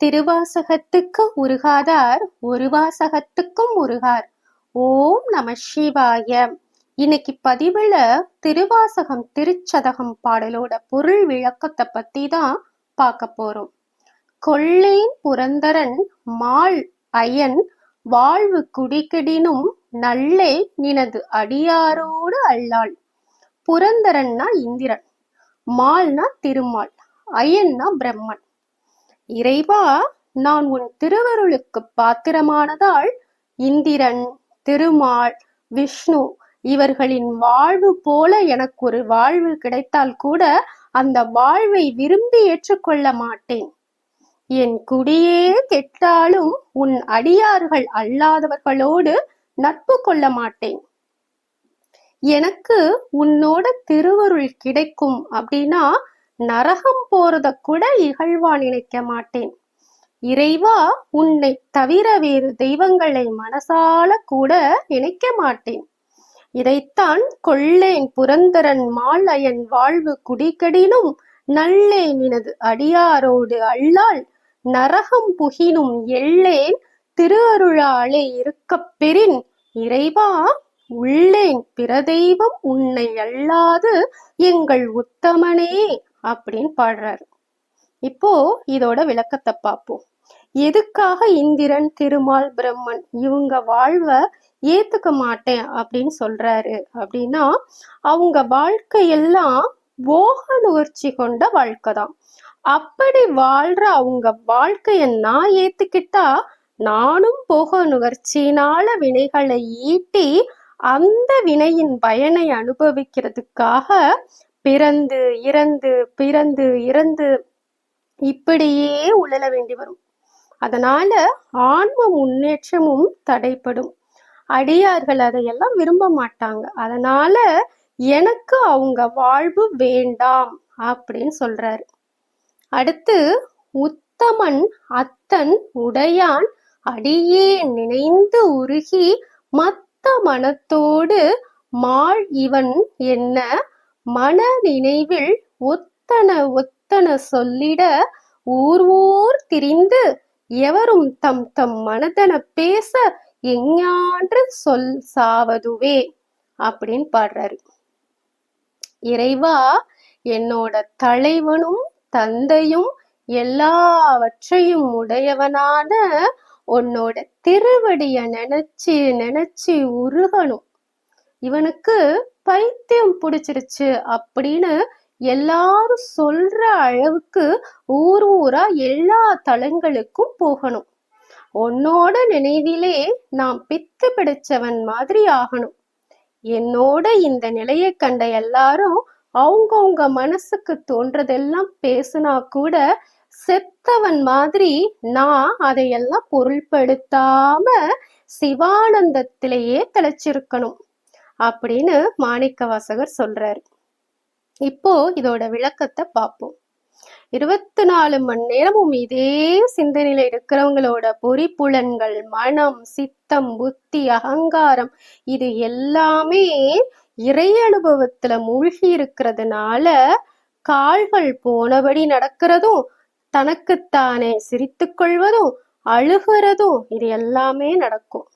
திருவாசகத்துக்கு உருகாதார் ஒரு வாசகத்துக்கும் உருகார். ஓம் நம சிவாய. இன்னைக்கு பதிவுல திருவாசகம் திருச்சதகம் பாடலோட பொருள் விளக்கத்தை பத்தி தான் பார்க்க போறோம். கொள்ளேன் புரந்தரன் மால் அயன் வாழ்வு குடிக்கடினும் நல்லே நினது அடியாரோடு அல்லாள். புரந்தரன்னா இந்திரன் மால்னா திருமால் அயன்னா பிரம்மன். இறைவா நான் உன் திருவருளுக்கு பாத்திரமானதால் இந்திரன் திருமால் விஷ்ணு இவர்களின் வாழ்வு போல எனக்கு ஒரு வாழ்வு கிடைத்தால் கூட அந்த வாழ்வை விரும்பி ஏற்றுக்கொள்ள மாட்டேன். என் குடியே கெட்டாலும் உன் அடியார்கள் அல்லாதவர்களோடு நட்பு கொள்ள மாட்டேன். எனக்கு உன்னோட திருவருள் கிடைக்கும் அப்படின்னா நரகம் போறத கூட இகழ்வா நினைக்க மாட்டேன். இறைவா உன்னை தவிர வேறு தெய்வங்களை மனசால கூட நினைக்க மாட்டேன். இதைத்தான் கொள்ளேன் புரந்தரன் மாலயன் வாழ்வு குடிகடினும் நல்லேன் எனது அடியாரோடு அல்லால் நரகம் புகினும் எள்ளேன் திருஅருளாலே இருக்கப் பெறின். இறைவா உள்ளேன் பிரதெய்வம் உன்னை அல்லாது எங்கள் உத்தமனே. அப்படின்னு பாடுறாரு. இப்போ இதோட விளக்கத்தை பார்ப்போம். எதுக்காக இந்திரன் திருமால் பிரம்மன் இவங்க வாழ்வை ஏத்துக்க மாட்டேன் அப்படின்னு சொல்றாரு அப்படின்னா அவங்க வாழ்க்கையெல்லாம் போக நுகர்ச்சி கொண்ட வாழ்க்கை தான். அப்படி வாழ்ற அவங்க வாழ்க்கைய நான் ஏத்துக்கிட்டா நானும் போக நுகர்ச்சியினால வினைகளை ஈட்டி அந்த வினையின் பயனை அனுபவிக்கிறதுக்காக பிறந்து இறந்து பிறந்து இறந்து இப்படியே உழல வேண்டி வரும். அதனால ஆன்ம முன்னேற்றமும் தடைப்படும் அடியார்கள் அதையெல்லாம் விரும்ப மாட்டாங்க. அதனால எனக்கு அவங்க வாழ்வு வேண்டாம் அப்படின்னு சொல்றாரு. அடுத்து உத்தமன் அத்தன் உடையான் அடியே நினைந்து உருகி மத்த மனத்தோடு மாள் இவன் என்ன மன நினைவில் ஒத்தன ஒத்தன சொல்லிட ஊர் ஊர் திரிந்து எவரும் தம் தம் மனதன பேச எஞ்ஞான்று சொல் சாவதுவே அப்படின்னு பாடுறாரு. இறைவா என்னோட தலைவனும் தந்தையும் எல்லாவற்றையும் உடையவனான உன்னோட திருவடிய நினைச்சு நினைச்சு உருகணும். இவனுக்கு பைத்தியம் பிடிச்சிருச்சு அப்படின்னு எல்லாரும் சொல்ற அளவுக்கு ஊர் ஊரா எல்லா தலங்களுக்கும் போகணும். உன்னோட நினைவிலே நாம் பித்து பிடிச்சவன் மாதிரி ஆகணும். என்னோட இந்த நிலையை கண்ட எல்லாரும் அவங்கவுங்க மனசுக்கு தோன்றதெல்லாம் பேசுனா கூட செத்தவன் மாதிரி நான் அதையெல்லாம் பொருள்படுத்தாம சிவானந்தத்திலேயே திளைச்சிருக்கணும். அப்படின்னு மாணிக்க வாசகர் சொல்றாரு. இப்போ இதோட விளக்கத்தை பார்ப்போம். இருபத்தி நாலு மணி நேரமும் இதே சிந்தனையில இருக்கிறவங்களோட பொறிப்புலன்கள் மனம் சித்தம் புத்தி அகங்காரம் இது எல்லாமே இறை அனுபவத்துல மூழ்கி இருக்கிறதுனால கால்கள் போனபடி நடக்கிறதும் தனக்குத்தானே சிரித்து கொள்வதும் அழுகிறதும் இது எல்லாமே நடக்கும்.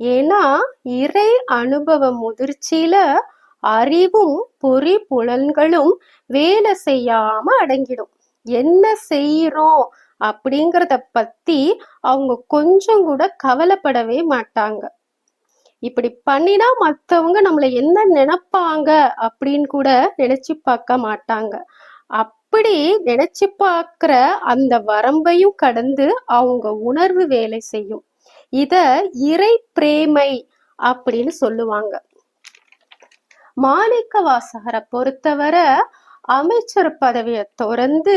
ஏன்னா இறை அனுபவ முதிர்ச்சியில அறிவும் பொறி புலன்களும் வேலை செய்யாம அடங்கிடும். என்ன செய்யறோம் அப்படிங்கிறத பத்தி அவங்க கொஞ்சம் கூட கவலைப்படவே மாட்டாங்க. இப்படி பண்ணினா மற்றவங்க நம்மளை என்ன நினைப்பாங்க அப்படின்னு கூட நினைச்சு பார்க்க மாட்டாங்க. அப்படி நினைச்சு பார்க்கிற அந்த வரம்பையும் கடந்து அவங்க உணர்வு வேலை செய்யும். இத இறை பிரேமை அப்படின்னு சொல்லுவாங்க. மாணிக்க வாசகரை பொறுத்தவரை அமைச்சர் பதவியை துறந்து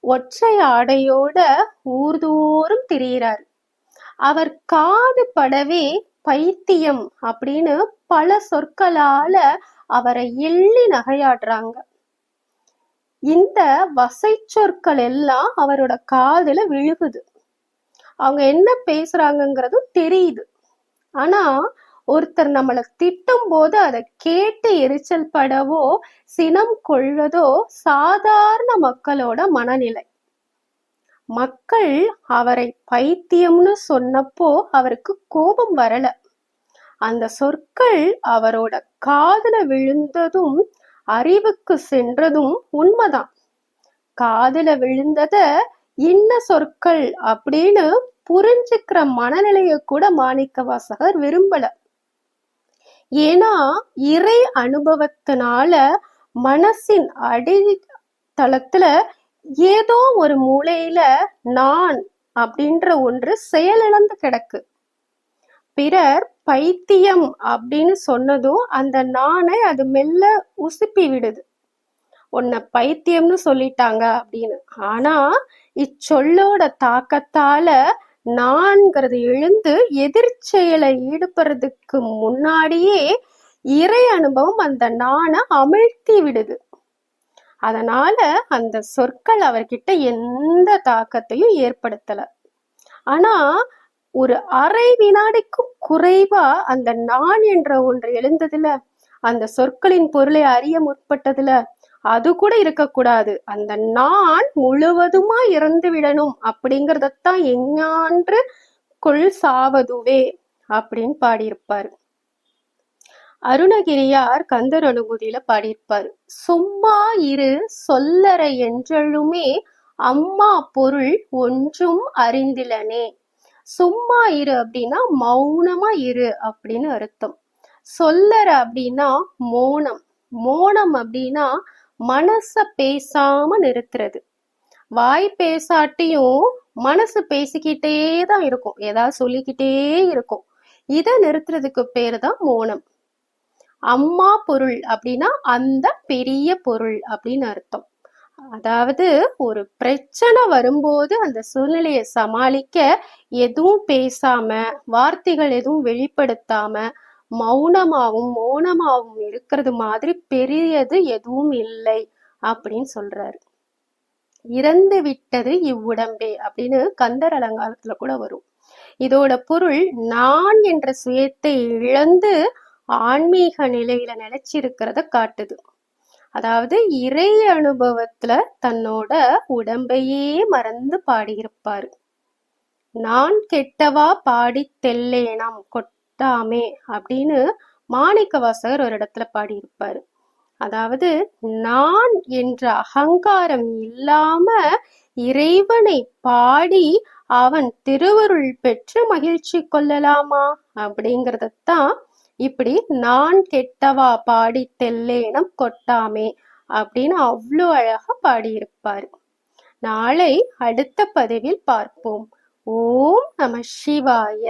ஒற்றை ஆடையோட ஊர்தோறும் திரியிறார். அவர் காது படவே பைத்தியம் அப்படின்னு பல சொற்களால அவரை எள்ளி நகையாடுறாங்க. இந்த வசை சொற்கள் எல்லாம் அவரோட காதுல விழுகுது. அவங்க என்ன பேசுறாங்கங்கிறதும் தெரியுது. ஆனா ஒருத்தர் நம்மளை திட்டும் போது அதை கேட்டு எரிச்சல் படவோ சினம் கொள்வதோ சாதாரண மக்களோட மனநிலை. மக்கள் அவரை பைத்தியம்னு சொன்னப்போ அவருக்கு கோபம் வரல. அந்த சொற்கள் அவரோட காதுல விழுந்ததும் அறிவுக்கு சென்றதும் உண்மைதான். காதுல விழுந்தத இன்ன சொற்கள் அப்படின்னு புரிஞ்சுக்கிற மனநிலைய கூட மாணிக்க வாசகர் விரும்பல. ஏன்னா இறை அனுபவத்தினால மனசின் அடித்தளத்துல ஏதோ ஒரு மூலையில நான் அப்படின்ற ஒன்று செயலிழந்து கிடக்கு. பிறர் பைத்தியம் அப்படின்னு சொன்னதும் அந்த நானை அது மெல்ல உசுப்பி விடுது. உன்னை பைத்தியம்னு சொல்லிட்டாங்க அப்படின்னு. ஆனா இச்சொல்லோட தாக்கத்தால நான்கிறது எழுந்து எதிர்ச்செயலை ஈடுபடுறதுக்கு முன்னாடியே இறை அனுபவம் அந்த நானை அமிழ்த்தி விடுது. அதனால அந்த சொற்கள் அவர்கிட்ட எந்த தாக்கத்தையும் ஏற்படுத்தல. ஆனா ஒரு அரை வினாடிக்கும் குறைவா அந்த நான் என்ற ஒன்று எழுந்ததுல அந்த சொற்களின் பொருளை அறிய முற்பட்டதுல அது கூட இருக்கக்கூடாது. அந்த நான் முழுவதுமா இறந்து விடணும் அப்படிங்கறதத்தான் எஞ்ஞான்று கொள் சாவதுவே அப்படின்னு பாடியிருப்பார். அருணகிரியார் கந்தர் அனுமதியில பாடியிருப்பார். சும்மா இரு சொல்லற என்றழுமே அம்மா பொருள் ஒன்றும் அறிந்திலனே. சும்மா இரு அப்படின்னா மௌனமா இரு அப்படின்னு அர்த்தம். சொல்லற அப்படின்னா மோனம். மோனம் அப்படின்னா மனச பேசாம நிறுத்துறது. வாய் பேசாட்டியும் மனசு பேசிக்கிட்டே தான் இருக்கும். ஏதாவது சொல்லிக்கிட்டே இருக்கும். இதை நிறுத்துறதுக்கு பேர் தான் மோனம். அம்மா பொருள் அப்படின்னா அந்த பெரிய பொருள் அப்படின்னு அர்த்தம். அதாவது ஒரு பிரச்சனை வரும்போது அந்த சூழ்நிலையை சமாளிக்க எதுவும் பேசாம வார்த்தைகள் எதுவும் வெளிப்படுத்தாம மௌனமாகவும் மௌனமாகவும் இருக்கிறது மாதிரி பெரியது எதுவும் இல்லை அப்படின்னு சொல்றாரு. இறந்து விட்டது இவ்வுடம்பே அப்படின்னு கந்தர் அலங்காரத்துல கூட வரும். இதோட பொருள் நான் என்ற சுயத்தை இழந்து ஆன்மீக நிலையில நிலைச்சிருக்கிறத காட்டுது. அதாவது இறை அனுபவத்துல தன்னோட உடம்பையே மறந்து பாடியிருப்பாரு. நான் கெட்டவா பாடி தெல்லேனாம் கொட்டாமே அப்படின்னு மாணிக்கவாசகர் ஒரு இடத்துல பாடியிருப்பார். அதாவது நான் என்ற அகங்காரம் இல்லாம இறைவனை பாடி அவன் திருவருள் பெற்று மகிழ்ச்சி கொள்ளலாமா அப்படிங்கறதத்தான் இப்படி நான் கெட்டவா பாடி தெல்லேனம் கொட்டாமே அப்படின்னு அவ்வளோ அழகா பாடியிருப்பாரு. நாளை அடுத்த பதிவில் பார்ப்போம். ஓம் நம சிவாய.